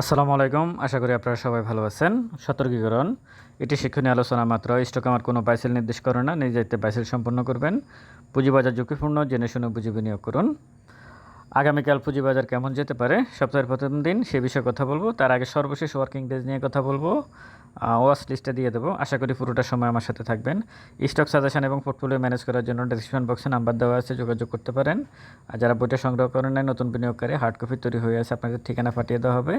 আসসালামু আলাইকুম। আশা করি আপনারা সবাই ভালো আছেন। সতর্কীকরণ। এটি শিক্ষণীয় আলোচনা মাত্র। স্টক আমার কোনো বাইসেল নির্দেশ করে না। নিজে দায়িত্বে বাইসেল সম্পন্ন করবেন। পুঁজিবাজার ঝুঁকিপূর্ণ। জেনে শুনে বুঝে বিনিয়োগ করুন। আগামীকাল পুঁজিবাজার কেমন যেতে পারে? সপ্তাহের প্রথম দিন সে বিষয়ে কথা বলব। তার আগে সর্বশেষ ওয়ার্কিং ডেজ নিয়ে কথা বলব। ওয়াচ লিস্টে দিয়ে দেবো। আশা করি পুরোটা সময় আমার সাথে থাকবেন। স্টক সাজেশন এবং পোর্টফোলিও ম্যানেজ করার জন্য ডিসক্রিপশন বক্সে নাম্বার দেওয়া আছে, যোগাযোগ করতে পারেন। আর যারা বইটা সংগ্রহ করেন নাই, নতুন বিনিয়োগকারী হার্ড কপি তৈরি হয়ে আছে, আপনাদের ঠিকানা পাঠিয়ে দেওয়া হবে।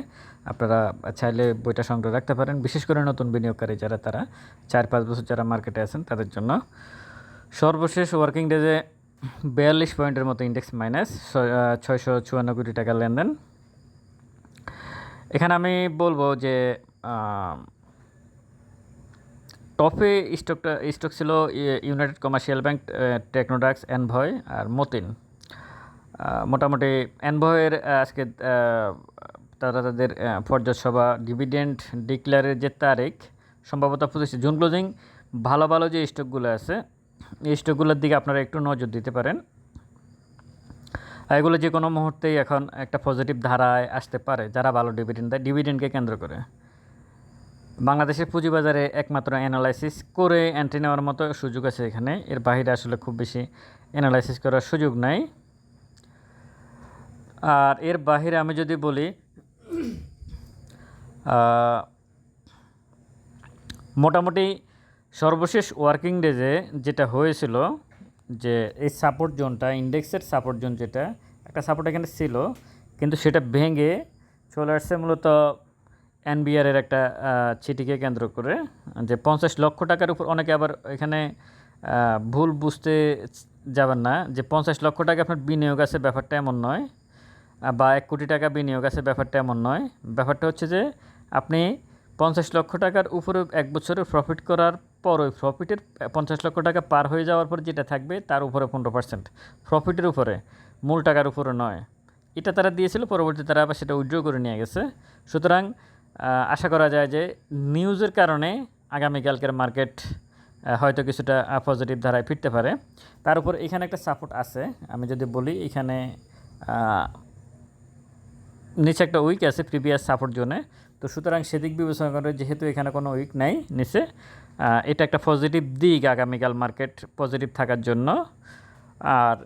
আপনারা চাইলে বইটা সংগ্রহ রাখতে পারেন। বিশেষ করে নতুন বিনিয়োগকারী যারা, তারা চার পাঁচ বছর যারা মার্কেটে আছেন, তাদের জন্য সর্বশেষ ওয়ার্কিং ডেজে বিয়াল্লিশ পয়েন্টের মতো ইন্ডেক্স মাইনাস ছয়শো চুয়ান্ন কোটি টাকা লেনদেন। এখানে আমি বলব যে টপে স্টকটা স্টক ছিল ইউনাইটেড কমার্শিয়াল ব্যাংক টেকনোডাক্স অ্যানভয় আর মতিন মোটামুটি অ্যানভয়ের আহ, আজকে তারা তাদের আহ, পর্যায় সভা ডিভিডেন্ড ডিক্লেয়ারের যে তারিখ সম্ভবত পঁচিশে জুন ক্লোজিং ভালো ভালো যে স্টকগুলো আছে এই স্টকগুলোর দিকে আপনারা একটু নজর দিতে পারেন। এগুলো যে কোনো মুহূর্তেই এখন একটা পজিটিভ ধারায় আসতে পারে যারা ভালো ডিভিডেন্ড দেয় ডিভিডেন্ডকে কেন্দ্র করে। বাংলাদেশের পুঁজিবাজারে একমাত্র অ্যানালাইসিস করে এন্ট্রি নেওয়ার মতো সুযোগ আছে এখানে। এর বাইরে আসলে খুব বেশি অ্যানালাইসিস করার সুযোগ নাই। আর এর বাইরে আমি যদি বলি মোটামুটি সর্বশেষ ওয়ার্কিং ডেজে যেটা হয়েছিল, যে এই সাপোর্ট জোনটা ইন্ডেক্সের সাপোর্ট জোন যেটা, একটা সাপোর্ট এখানে ছিল, কিন্তু সেটা ভেঙে চলে আসছে মূলত এনবিআর এর একটা চিঠিকে কেন্দ্র করে যে পঞ্চাশ লক্ষ টাকার উপর অনেকে আবার এখানে ভুল বুঝতে যাবেন না যে পঞ্চাশ লক্ষ টাকা আপনার বিনিয়োগ আছে, ব্যাপারটা এমন নয় বা এক কোটি টাকা বিনিয়োগ আছে, ব্যাপারটা এমন নয়। ব্যাপারটা হচ্ছে যে আপনি পঞ্চাশ লক্ষ টাকার উপরে এক বছরের প্রফিট করার পর ওই প্রফিটের পঞ্চাশ লক্ষ টাকা পার হয়ে যাওয়ার পর যেটা থাকবে তার উপরে পনেরো পার্সেন্ট প্রফিটের উপরে, মূল টাকার উপরে নয়। এটা তারা দিয়েছিল, পরবর্তীতে তারা আবার সেটা উইড্রো করে নিয়ে গেছে। সুতরাং আশা করা যায় যে নিউজের কারণে আগামীকালকের মার্কেট হয়তো কিছুটা পজিটিভ ধারায় ফিরতে পারে। তার উপর এখানে একটা সাপোর্ট আছে। আমি যদি বলি, এখানে নিচে একটা উইক আছে প্রিভিয়াস সাপোর্ট জোনে তো সুতরাং সেদিক বিবেচনা করে যেহেতু এখানে কোনো উইক নাই নিচে এটা একটা পজিটিভ দিক আগামীকাল মার্কেট পজিটিভ থাকার জন্য। আর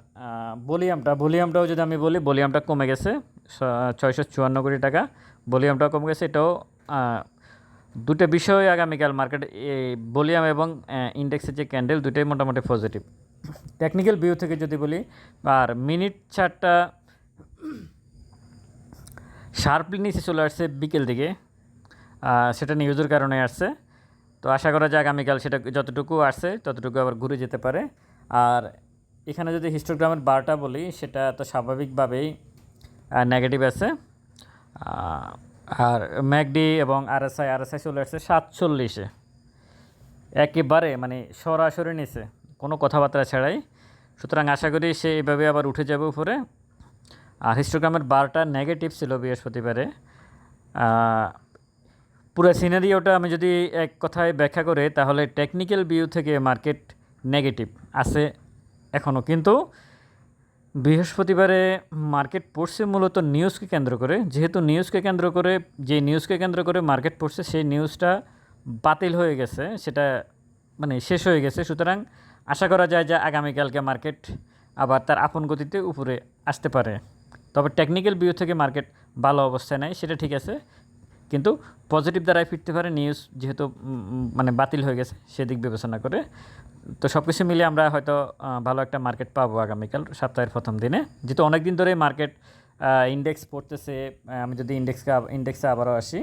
ভলিউমটা, ভলিউমটাও যদি আমি বলি, ভলিউমটা কমে গেছে ছয়শো চুয়ান্ন কোটি টাকা। ভলিউমটাও কমে গেছে, এটাও দুটো বিষয় আগামীকাল মার্কেট এই ভলিউম এবং ইন্ডেক্সের যে ক্যান্ডেল দুটোই মোটামুটি পজিটিভ টেকনিক্যাল ভিউ থেকে যদি বলি, আর মিনিট চারটা শার্পলি নিচে চলে আসছে বিকেল দিকে সেটা নিউজের কারণে আসছে। তো আশা করা যায় আগামীকাল সেটা যতটুকু আসছে, ততটুকু আবার ঘুরে যেতে পারে। আর এখানে যদি হিস্টোগ্রামের বারটা বলি, সেটা তো স্বাভাবিকভাবেই নেগেটিভ আছে। আর ম্যাকডি এবং আরএসআই আরএসআই চলে আসছে সাতচল্লিশে। একেবারে মানে সরাসরি নিচে, কোনো কথাবার্তা ছাড়াই। সুতরাং আশা করি সে এভাবে আবার উঠে যাবে উপরে। আর হিস্টোগ্রামের বারটা নেগেটিভ ছিল বৃহস্পতিবারে। পুরো সিনারিওটা আমি যদি এক কথায় ব্যাখ্যা করে, তাহলে টেকনিক্যাল ভিউ থেকে মার্কেট নেগেটিভ আছে এখনও কিন্তু বৃহস্পতিবারে মার্কেট পড়ছে মূলত নিউজকে কেন্দ্র করে। যেহেতু নিউজকে কেন্দ্র করে, যে নিউজকে কেন্দ্র করে মার্কেট পড়ছে, সেই নিউজটা বাতিল হয়ে গেছে, সেটা মানে শেষ হয়ে গেছে। সুতরাং আশা করা যায় যে আগামীকালকে মার্কেট আবার তার আপন গতিতে উপরে আসতে পারে। তবে টেকনিক্যাল ভিউ থেকে মার্কেট ভালো অবস্থায় নেয় সেটা ঠিক আছে। কিন্তু পজিটিভ দ্বারাই ফিরতে পারে নিউজ যেহেতু মানে বাতিল হয়ে গেছে সেদিক বিবেচনা করে। তো সব কিছু মিলিয়ে আমরা হয়তো ভালো একটা মার্কেট পাবো আগামীকাল, সপ্তাহের প্রথম দিনে। যেহেতু অনেক দিন ধরেই মার্কেট ইন্ডেক্স পড়তেছে আমি যদি ইন্ডেক্সকে ইন্ডেক্সে আবারও আসি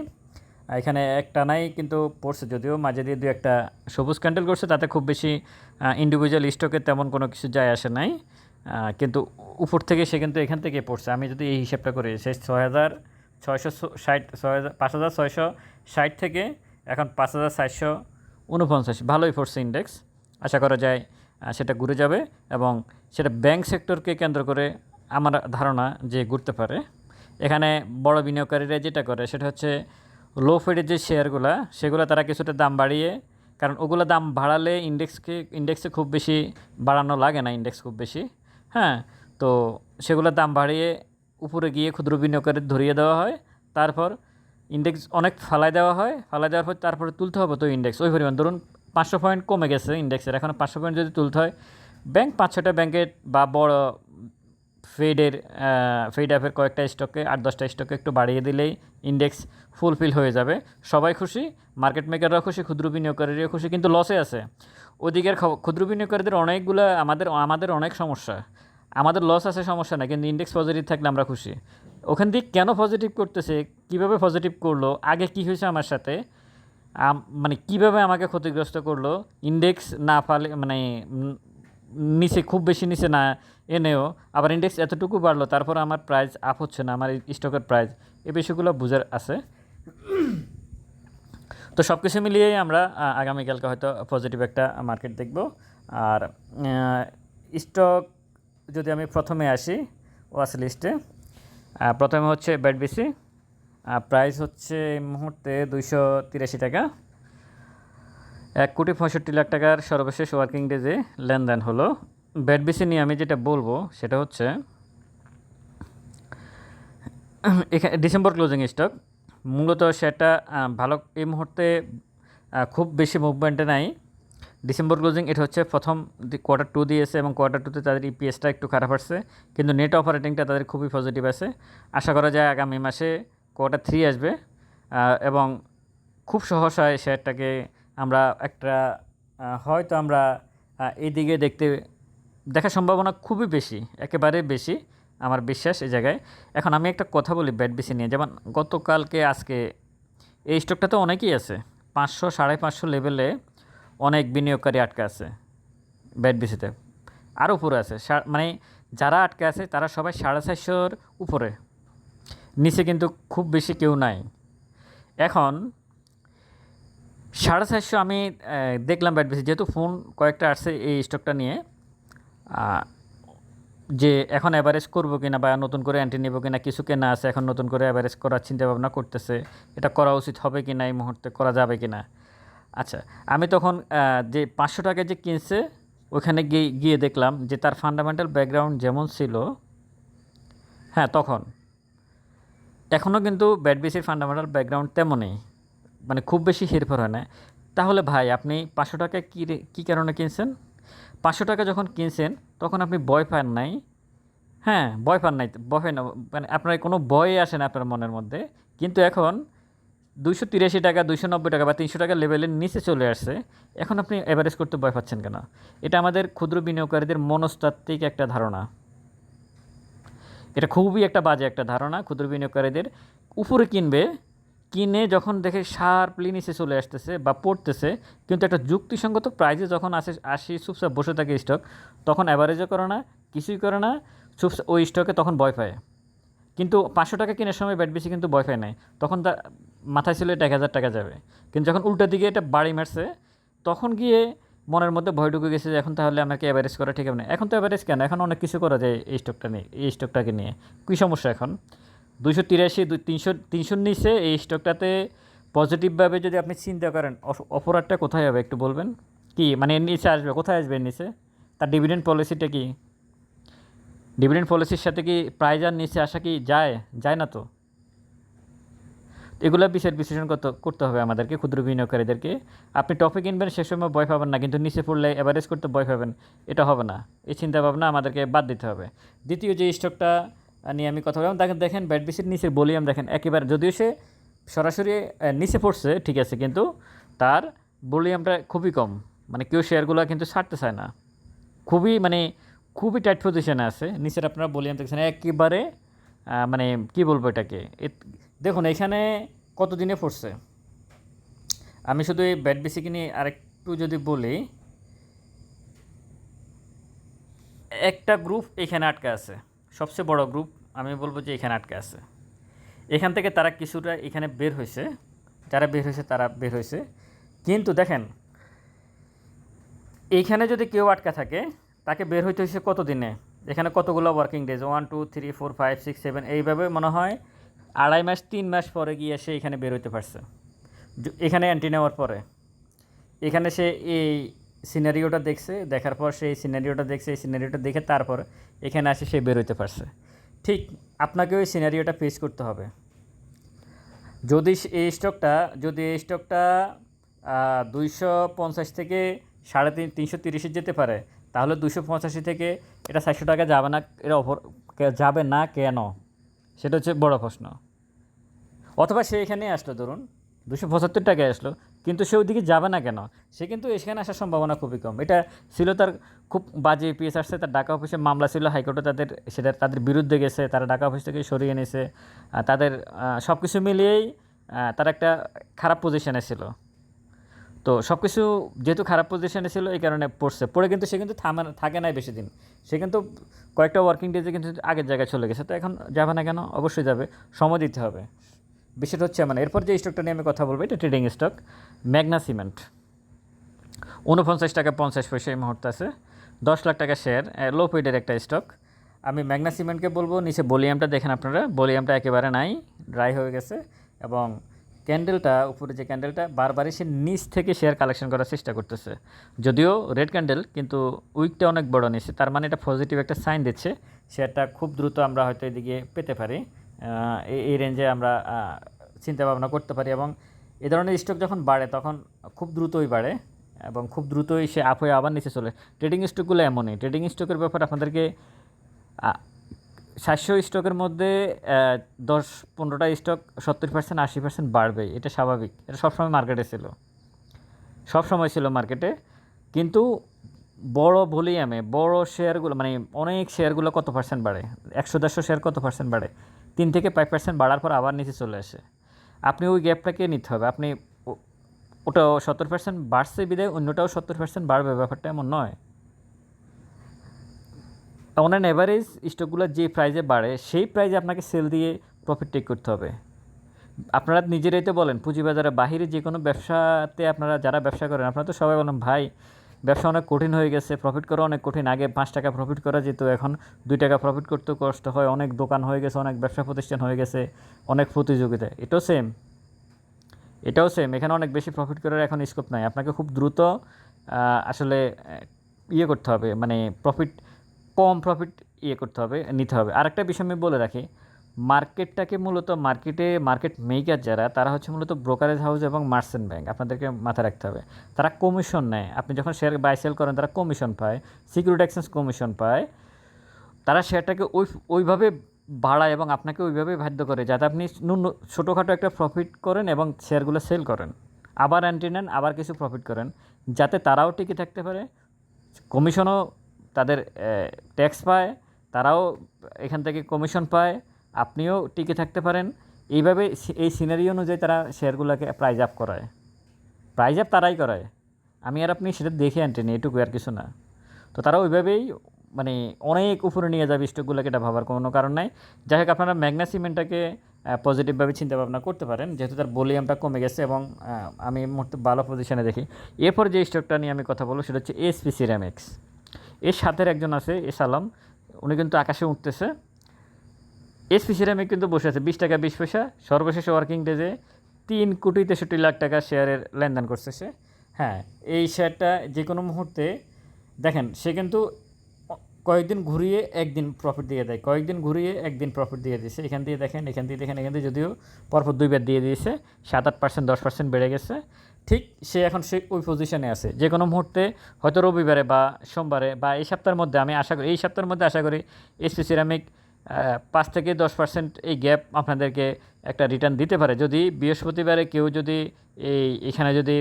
এখানে একটা নাই কিন্তু পড়ছে, যদিও মাঝে দিয়ে দু একটা সবুজ ক্যান্ডেল করছে, তাতে খুব বেশি ইন্ডিভিজুয়াল স্টকে তেমন কোনো কিছু যায় আসে নাই। কিন্তু উপর থেকে সে কিন্তু এখান থেকে পড়ছে। আমি যদি এই হিসাবটা করি সে ছয় হাজার ছয়শো ষাট, ছয় পাঁচ হাজার ছয়শো ষাট থেকে এখন পাঁচ হাজার চারশো উনপঞ্চাশ ভালোই পড়ছে ইন্ডেক্স আশা করা যায় সেটা ঘুরে যাবে এবং সেটা ব্যাংক সেক্টরকে কেন্দ্র করে আমার ধারণা যে ঘুরতে পারে। এখানে বড় বিনিয়োগকারীরা যেটা করে, সেটা হচ্ছে লো ফেডের যে শেয়ারগুলো সেগুলো তারা কিছুটা দাম বাড়িয়ে, কারণ ওগুলো দাম বাড়ালে ইন্ডেক্সকে ইন্ডেক্সে খুব বেশি বাড়ানো লাগে না ইন্ডেক্স খুব বেশি। হ্যাঁ তো সেগুলোর দাম বাড়িয়ে উপরে গিয়ে ক্ষুদ্র বিনিয়োগকারী ধরিয়ে দেওয়া হয়। তারপর ইন্ডেক্স অনেক ফালাই দেওয়া হয়। ফালাই দেওয়ার পর তারপরে তুলতে হবে তো ইন্ডেক্স ওই পরিমাণ ধরুন পাঁচশো পয়েন্ট কমে গেছে ইন্ডেক্সের এখন পাঁচশো পয়েন্ট যদি তুলতে হয় ব্যাংক পাঁচ ছটা ব্যাংকের বা বড় ফেডের ফেড অ্যাপের কয়েকটা স্টকে আট দশটা স্টকে একটু বাড়িয়ে দিলেই ইন্ডেক্স ফুলফিল হয়ে যাবে। সবাই খুশি মার্কেট মেকাররাও খুশি, ক্ষুদ্র বিনিয়োগকারীরাও খুশি, কিন্তু লসে আছে। ওদিকের ক্ষুদ্র বিনিয়োগকারীদের অনেকগুলো আমাদের আমাদের অনেক সমস্যা। আমাদের লস আছে, সমস্যা না কিন্তু ইন্ডেক্স পজিটিভ থাকলে আমরা খুশি। ওখান দিয়ে কেন পজিটিভ করতেছে, কীভাবে পজিটিভ করল, আগে কি হয়েছে আমার সাথে মানে কীভাবে আমাকে ক্ষতিগ্রস্ত করল ইন্ডেক্স না ফালে মানে নিচে খুব বেশি নিচে না এনেও, আবার ইন্ডেক্স এতটুকু বাড়লো, তারপর আমার প্রাইস আপ হচ্ছে না, আমার স্টকের প্রাইস এই বিষয়গুলো বুঝার আছে। তো সব কিছু মিলিয়েই আমরা আগামীকালকে হয়তো পজিটিভ একটা মার্কেট দেখব। আর স্টক যদি আমি প্রথমে আসি ওয়াস লিস্টে প্রথমে হচ্ছে ব্যাট বিসি প্রাইস হচ্ছে এই মুহূর্তে দুইশো তিরাশি টাকা। এক কোটি পঁয়ষট্টি লাখ টাকার সর্বশেষ ওয়ার্কিং ডেজে লেনদেন হলো। ব্যাট বিসি নিয়ে আমি যেটা বলব সেটা হচ্ছে এখানে ডিসেম্বর ক্লোজিং স্টক। মূলত সেটা ভালো, এই মুহূর্তে খুব বেশি মুভমেন্টে নাই। ডিসেম্বর ক্লোজিং এটা হচ্ছে প্রথম কোয়ার্টার টু দিয়েছে এবং কোয়ার্টার টুতে তাদের ইপিএসটা একটু খারাপ আসছে। কিন্তু নেট অপারেটিংটা তাদের খুবই পজিটিভ আছে। আশা করা যায় আগামী মাসে কোয়ার্টার থ্রি আসবে এবং খুব সহসায় শেয়ারটাকে আমরা একটা হয়তো আমরা আহ, এইদিকে দেখতে দেখার সম্ভাবনা খুবই বেশি একেবারে বেশি আমার বিশ্বাস এই জায়গায়। এখন আমি একটা কথা বলি ব্যাট বেশি নিয়ে যেমন গতকালকে আজকে এই স্টকটা তো অনেকেই আছে পাঁচশো সাড়ে পাঁচশো লেভেলে অনেক বিনিয়োগকারী আটকে আছে ব্যাট বিসিতে। আরও উপরে আছে মানে যারা আটকে আছে তারা সবাই সাড়ে চারশোর উপরে। নিচে কিন্তু খুব বেশি কেউ নাই। এখন সাড়ে চারশো আমি দেখলাম ব্যাট বেশি যেহেতু ফোন কয়েকটা আসছে এই স্টকটা নিয়ে যে এখন অ্যাভারেজ করব কিনা বা নতুন করে অ্যান্টি নেব কিনা, কিছু কেনা আছে, এখন নতুন করে অ্যাভারেজ করার চিন্তা ভাবনা করতেছে, এটা করা উচিত হবে কিনা এই মুহূর্তে, করা যাবে কিনা? আচ্ছা আমি তখন যে পাঁচশো টাকা যে কিনছে, ওখানে গিয়ে গিয়ে দেখলাম যে তার ফান্ডামেন্টাল ব্যাকগ্রাউন্ড যেমন ছিল হ্যাঁ তখন। এখনও কিন্তু ব্যাট বেসির ফান্ডামেন্টাল ব্যাকগ্রাউন্ড তেমনই মানে খুব বেশি হেরফের হয় না। তাহলে ভাই, আপনি পাঁচশো টাকা কী কী কারণে কিনছেন? পাঁচশো টাকা যখন কিনছেন, তখন আপনি ভয় পান নাই? হ্যাঁ ভয় পান নাই, ভয় না মানে আপনার কোনো ভয় আসে না আপনার মনের মধ্যে। কিন্তু এখন দুইশো তিরাশি টাকা, দুইশো নব্বই টাকা বা তিনশো টাকা লেভেলের নিচে চলে আসছে। এখন আপনি অ্যাভারেজ করতে ভয় পাচ্ছেন কেন? এটা আমাদের ক্ষুদ্র বিনিয়োগকারীদের মনস্তাত্ত্বিক একটা ধারণা। এটা খুবই একটা বাজে একটা ধারণা। ক্ষুদ্র বিনিয়োগকারীদের উপরে কিনবে, কিনে যখন দেখে শার্পলি নিচে চলে আসতেছে বা পড়তেছে, কিন্তু একটা যুক্তিসঙ্গত প্রাইজে যখন আসে, আসি চুপচাপ বসে থাকে স্টক তখন অ্যাভারেজও করে না, কিছুই করে না চুপচাপ ওই স্টকে তখন ভয় পায়। কিন্তু পাঁচশো টাকা কেনার সময় ব্যাট বেশি কিন্তু ভয় নাই। তখন তার মাথায় ছিল এটা এক হাজার টাকা যাবে। কিন্তু যখন উল্টো দিকে এটা বাড়ি মারছে, তখন গিয়ে মনের মধ্যে ভয় ঢুকে গেছে যে এখন তাহলে আমাকে অ্যাভারেজ করা ঠিক হবে না এখন তো অ্যাভারেজ কেন? এখন অনেক কিছু করা যায় এই স্টকটা নিয়ে, এই স্টকটাকে নিয়ে। কী সমস্যা এখন? দুইশো তিরাশি তিনশো, তিনশোর নিচে এই স্টকটাতে পজিটিভভাবে যদি আপনি চিন্তা করেন অপরাধটা কোথায় হবে একটু বলবেন? কি মানে নিচে আসবে, কোথায় আসবে নিচে? তার ডিভিডেন্ড পলিসিটা কি? ডিভিডেন্ড পলিসির সাথে কি প্রাইজ আর নিচে আসা কি যায়? যায় না তো। এগুলো বিষয়ের বিশ্লেষণ করতে করতে হবে আমাদেরকে, ক্ষুদ্র বিনিয়োগকারীদেরকে। আপনি টপে কিনবেন, সে সময় ভয় পাবেন না, কিন্তু নিচে পড়লে অ্যাভারেজ করতে ভয় পাবেন। এটা হবে না। এই চিন্তা ভাবনা আমাদেরকে বাদ দিতে হবে। দ্বিতীয় যে স্টকটা নিয়ে আমি কথা বললাম দেখেন দেখেন ব্যাট বিসির নিচে ভলিউম দেখেন, একেবারে যদিও সে সরাসরি নিচে পড়ছে, ঠিক আছে, কিন্তু তার ভলিউমটা খুবই কম। মানে কেউ শেয়ারগুলো কিন্তু ছাড়তে চায় না। খুবই মানে খুবই টাইট পজিশনে আছে। নিচের আপনারা ভলিউম দেখছেন একেবারে মানে কি বলব এটাকে? দেখুন, এখানে কত দিনে পড়ছে? আমি শুধু এই ব্যাট বেসিকে নিয়ে আরেকটু যদি বলি, একটা গ্রুপ এখানে আটকে আছে। সবচেয়ে বড় গ্রুপ আমি বলব যে এখানে আটকে আছে। এখান থেকে তারা কিছুটা এখানে বের হয়েছে। যারা বের হয়েছে, তারা বের হয়েছে। কিন্তু দেখেন এইখানে যদি কেউ আটকা থাকে তাকে বের হইতে হয়েছে কত দিনে এখানে কতগুলো working days one two three four five six seven এইভাবে মনে হয় আড়াই মাস, তিন মাস পরে গিয়ে সে এখানে বের হইতে পারছে। এখানে অ্যান্টি নেওয়ার পরে। এখানে সে এই সিনারিওটা দেখছে, দেখার পর সে এই সিনারিওটা দেখছে, এই সিনারিওটা দেখে তারপর এখানে আসে সে বের হইতে পারছে। ঠিক আপনাকে ওই সিনারিওটা ফেস করতে হবে। যদি এই স্টকটা যদি এই স্টকটা দুইশো পঞ্চাশ থেকে সাড়ে তিন, তিনশো তিরিশে যেতে পারে তাহলে দুশো পঁচাশি থেকে এটা চারশো টাকা যাবে না এটা অফার যাবে না কেন? সেটা হচ্ছে বড় প্রশ্ন। অথবা সে এখানে আসলো, ধরুন দুশো পঁচাত্তর টাকায় আসলো, কিন্তু সে ওইদিকে যাবে না কেন? সে কিন্তু এখানে আসার সম্ভাবনা খুবই কম। এটা ছিল তার খুব বাজে পিএস আসছে, তার ঢাকা অফিসে মামলা ছিল, হাইকোর্টে তাদের সেটা তাদের বিরুদ্ধে গেছে, তারা ঢাকা অফিস থেকে সরিয়ে নিয়েছে। তাদের সব কিছু মিলিয়েই তার একটা খারাপ পজিশনে ছিল। তো সব কিছু যেহেতু খারাপ পজিশনে ছিল, এই কারণে পড়ছে। পড়ে কিন্তু সে কিন্তু থামে থাকে নাই বেশি দিন সে কিন্তু কয়েকটা ওয়ার্কিং ডেজে কিন্তু আগের জায়গায় চলে গেছে। তো এখন যাবে না কেন? অবশ্যই যাবে। সময় দিতে হবে। বিষয়টা হচ্ছে মানে এরপর যে স্টকটা নিয়ে আমি কথা বলব, এটা ট্রেডিং স্টক ম্যাগনা সিমেন্ট উনপঞ্চাশ টাকা পঞ্চাশ পয়সা এই মুহূর্তে আছে। দশ লাখ টাকা শেয়ার লো পেডের একটা স্টক আমি ম্যাগনা সিমেন্টকে বলব, নিচে বলিয়ামটা দেখেন আপনারা। বলিয়ামটা একেবারে নাই ড্রাই হয়ে গেছে। এবং ক্যান্ডেলটা, উপরে যে ক্যান্ডেলটা, বারবারই সে নিচ থেকে শেয়ার কালেকশন করার চেষ্টা করতেছে। যদিও রেড ক্যান্ডেল কিন্তু উইকটা অনেক বড় নিচ্ছে তার মানে এটা পজিটিভ একটা সাইন দিচ্ছে। শেয়ারটা খুব দ্রুত আমরা হয়তো এদিকে পেতে পারি। এই রেঞ্জে আমরা চিন্তা ভাবনা করতে পারি এবং এ ধরনের স্টক যখন বাড়ে, তখন খুব দ্রুতই বাড়ে এবং খুব দ্রুতই সে আপ হয়ে আবার নিচে চলে। ট্রেডিং স্টকগুলো এমনই। ট্রেডিং স্টকের ব্যাপারে আপনাদেরকে সাতশো স্টকের মধ্যে দশ পনেরোটা স্টক সত্তর পার্সেন্ট আশি পার্সেন্ট বাড়বে। এটা স্বাভাবিক। এটা সবসময় মার্কেটে ছিল। সব সময় ছিল মার্কেটে। কিন্তু বড় ভলিউমে, বড় শেয়ারগুলো মানে অনেক শেয়ারগুলো কত পার্সেন্ট বাড়ে? একশো, দেড়শো শেয়ার কত পার্সেন্ট বাড়ে? তিন থেকে পাঁচ পার্সেন্ট বাড়ার পর আবার নিচে চলে আসে। আপনি ওই গ্যাপটাকে নিতে হবে। আপনি ওটাও সত্তর পার্সেন্ট বাড়ছে বিদায় অন্যটাও সত্তর পার্সেন্ট বাড়বে। ব্যাপারটা এমন নয়। অন অ্যান অ্যাভারেজ স্টকগুলো যে প্রাইজে বাড়ে, সেই প্রাইজে আপনাকে সেল দিয়ে প্রফিট টেক করতে হবে। আপনারা নিজেরাই তো বলেন, পুঁজিবাজারে বাহিরে যে কোনো ব্যবসাতে আপনারা যারা ব্যবসা করেন, আপনারা তো সবাই বলেন, ভাই, ব্যবসা অনেক কঠিন হয়ে গেছে প্রফিট করা অনেক কঠিন। আগে পাঁচ টাকা প্রফিট করা যেত, এখন দুই টাকা প্রফিট করতেও কষ্ট হয়, অনেক দোকান হয়ে গেছে, অনেক ব্যবসা প্রতিষ্ঠান হয়ে গেছে, অনেক প্রতিযোগিতা এটাও সেম এটাও সেম এখানে অনেক বেশি প্রফিট করার এখন স্কোপ নাই। আপনাকে খুব দ্রুত আসলে ইয়ে করতে হবে। মানে প্রফিট কম প্রফিট ইয়ে করতে হবে, নিতে হবে। আরেকটা বিষয় আমি বলে রাখি, মার্কেটটাকে মূলত মার্কেটে, মার্কেট মেকার যারা, তারা হচ্ছে মূলত ব্রোকারেজ হাউস এবং মার্চেন্ট ব্যাংক আপনাদেরকে মাথায় রাখতে হবে। তারা কমিশন নেয়। আপনি যখন শেয়ার বাই সেল করেন, তারা কমিশন পায় সিকিউরিটি এক্সচেঞ্জ কমিশন পায়। তারা শেয়ারটাকে ওই, ওইভাবে বাড়ায় এবং আপনাকে ওইভাবে বাধ্য করে, যাতে আপনি ন্যূন ছোটোখাটো একটা প্রফিট করেন এবং শেয়ারগুলো সেল করেন। আবার অ্যান্টি নেন, আবার কিছু প্রফিট করেন, যাতে তারাও টিকে থাকতে পারে। কমিশনও তাদের ট্যাক্স পায়, তারাও এখান থেকে কমিশন পায়, আপনিও টিকে থাকতে পারেন। এইভাবে এই সিনারি অনুযায়ী তারা শেয়ারগুলোকে প্রাইজ আপ করায়। প্রাইজ আপ তারাই করায়। আমি আর আপনি সেটা দেখে আনটেনি এটুকু আর কিছু না। তো তারা ওইভাবেই মানে অনেক উপরে নিয়ে যাবে স্টকগুলোকে এটা ভাবার কোনো কারণ নাই। যাই হোক, আপনারা ম্যাগনা সিমেন্টটাকে পজিটিভভাবে চিন্তা ভাবনা করতে পারেন, যেহেতু তার ভলিউমটা কমে গেছে এবং আমি মুহূর্তে ভালো পজিশনে দেখি। এরপর যে স্টকটা নিয়ে আমি কথা বলব, সেটা হচ্ছে এসপি সিরামিক্স এর সাথে একজন আছে, এস আলম। উনি কিন্তু আকাশে উঠতেছে। এসপি সিরামিক কিন্তু বসে আছে। বিশ টাকা, বিশ পয়সা। সর্বশেষ ওয়ার্কিং ডেজে তিন কোটি তেষট্টি লাখ টাকা শেয়ারের লেনদেন করছে সে হ্যাঁ এই শেয়ারটা যে কোনো মুহূর্তে, দেখেন, সে কিন্তু কয়েকদিন ঘুরিয়ে একদিন প্রফিট দিয়ে দেয়। কয়েকদিন ঘুরিয়ে একদিন প্রফিট দিয়ে দিয়েছে। এখান দিয়ে দেখেন, এখান দিয়ে দেখেন, এখান দিয়ে যদিও পরপর দুইবার দিয়ে দিয়েছে। সাত আট পার্সেন্ট দশ পার্সেন্ট বেড়ে গেছে। ঠিক সে এখন সে ওই পজিশনে আছে। যে কোনো মুহূর্তে হয়তো রবিবারে বা সোমবারে বা এই সপ্তাহের মধ্যে আমি আশা করি, এই সপ্তাহের মধ্যে আশা করি এসপি সিরামিক পাঁচ থেকে দশ পার্সেন্ট এই গ্যাপ আপনাদেরকে একটা রিটার্ন দিতে পারে। যদি বৃহস্পতিবারে কেউ যদি এই, এখানে যদি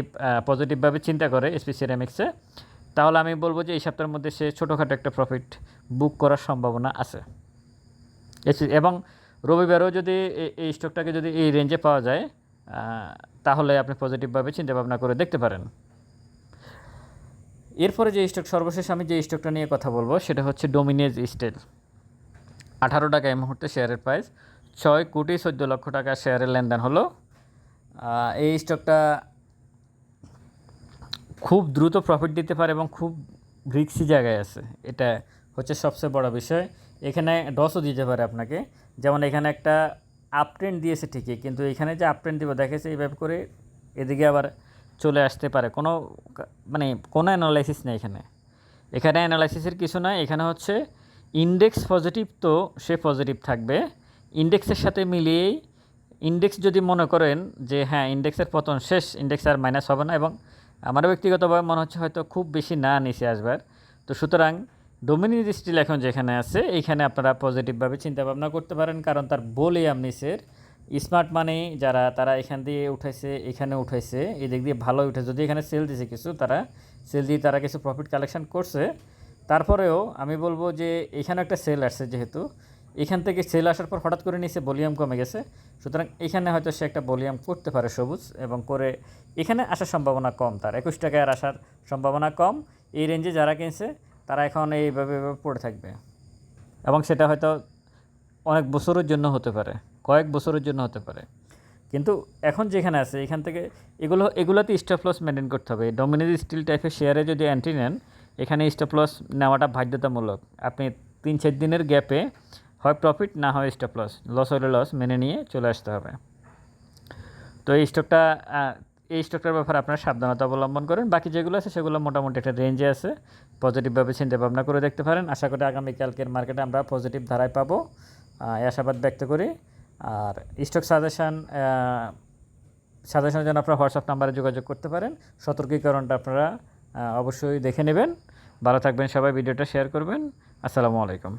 পজিটিভভাবে চিন্তা করে এসপি সিরামিক্সে তাহলে আমি বলব যে এই সপ্তাহের মধ্যে সে ছোটোখাটো একটা প্রফিট বুক করার সম্ভাবনা আছে। এবং রবিবারেও যদি এই স্টকটাকে যদি এই রেঞ্জে পাওয়া যায় তাহলে আপনি পজিটিভভাবে চিন্তা ভাবনা করে দেখতে পারেন। এরপরে যে স্টক সর্বশেষ আমি যে স্টকটা নিয়ে কথা বলব, সেটা হচ্ছে ডোমিনেজ স্টিল আঠারো টাকা এই মুহূর্তে শেয়ারের প্রাইস ছয় কোটি চোদ্দ লক্ষ টাকা শেয়ারের লেনদেন হলো। এই স্টকটা খুব দ্রুত প্রফিট দিতে পারে এবং খুব রিক্সি জায়গায় আছে। এটা হচ্ছে সবচেয়ে বড় বিষয়। এখানে ডসও দিতে পারে আপনাকে। যেমন এখানে একটা আপ ট্রেন্ড দিয়েছে ঠিকই, কিন্তু এখানে যে আপ ট্রেন্ড দিব দেখেছে এইভাবে করে এদিকে আবার চলে আসতে পারে। কোনো মানে কোনো অ্যানালাইসিস নেই এখানে। এখানে অ্যানালাইসিসের কিছু নয় এখানে হচ্ছে ইন্ডেক্স পজিটিভ তো সে পজিটিভ থাকবে। ইন্ডেক্সের সাথে মিলিয়েই ইন্ডেক্স যদি মনে করেন যে হ্যাঁ ইন্ডেক্সের পতন শেষ ইন্ডেক্স আর মাইনাস হবে না, এবং আমার ব্যক্তিগতভাবে মনে হচ্ছে হয়তো খুব বেশি না নিচে আসবার তো সুতরাং ডোমিনিজ স্টিল এখন যেখানে আছে এইখানে আপনারা পজিটিভভাবে চিন্তা ভাবনা করতে পারেন, কারণ তার ভলিউম নিচের স্মার্ট মানি যারা, তারা এখান দিয়ে উঠাইছে, এখানে উঠাইছে এই দিক দিয়ে ভালো উঠেছে যদি এখানে সেল দিছে কিছু, তারা সেল দিয়ে তারা কিছু প্রফিট কালেকশন করছে। তারপরেও আমি বলব যে এখানে একটা সেল আসছে যেহেতু, এখান থেকে সেল আসার পর হঠাৎ করে নিচে ভলিউম কমে গেছে, সুতরাং এখানে হয়তো সে একটা ভলিউম করতে পারে সবুজ, এবং করে এখানে আসার সম্ভাবনা কম, তার একুশ টাকায় আসার সম্ভাবনা কম। এই রেঞ্জে যারা কিনছে তারা এখন এইভাবে পড়ে থাকবে। এবং সেটা হয়তো অনেক বছরের জন্য হতে পারে, কয়েক বছরের জন্য হতে পারে। কিন্তু এখন যেখানে আছে, এখান থেকে এগুলো, এগুলোতে স্টপ লস মেনটেন করতে হবে। ডমিনেজ স্টিল টাইপের শেয়ারে যদি এন্ট্রি নেন, এখানে স্টপ লস নেওয়াটা বাধ্যতামূলক। আপনি তিন চার দিনের গ্যাপে হয় প্রফিট না হয় স্টপ লস লস হলে লস মেনে নিয়ে চলে আসতে হবে। তো এই স্টকটা এই স্টকটার ব্যাপারে আপনারা সাবধানতা অবলম্বন করেন। বাকি যেগুলো আছে, সেগুলো মোটামুটি একটা রেঞ্জে আছে। পজিটিভভাবে চিন্তা ভাবনা করে দেখতে পারেন। আশা করি আগামীকালকের মার্কেটে আমরা পজিটিভ ধারায় পাবো। আশাবাদ ব্যক্ত করি। আর স্টক সাজেশান সাজেশনের জন্য আপনারা হোয়াটসঅ্যাপ নাম্বারে যোগাযোগ করতে পারেন। সতর্কীকরণটা আপনারা অবশ্যই দেখে নেবেন। ভালো থাকবেন সবাই, ভিডিওটা শেয়ার করবেন। আসসালামু আলাইকুম।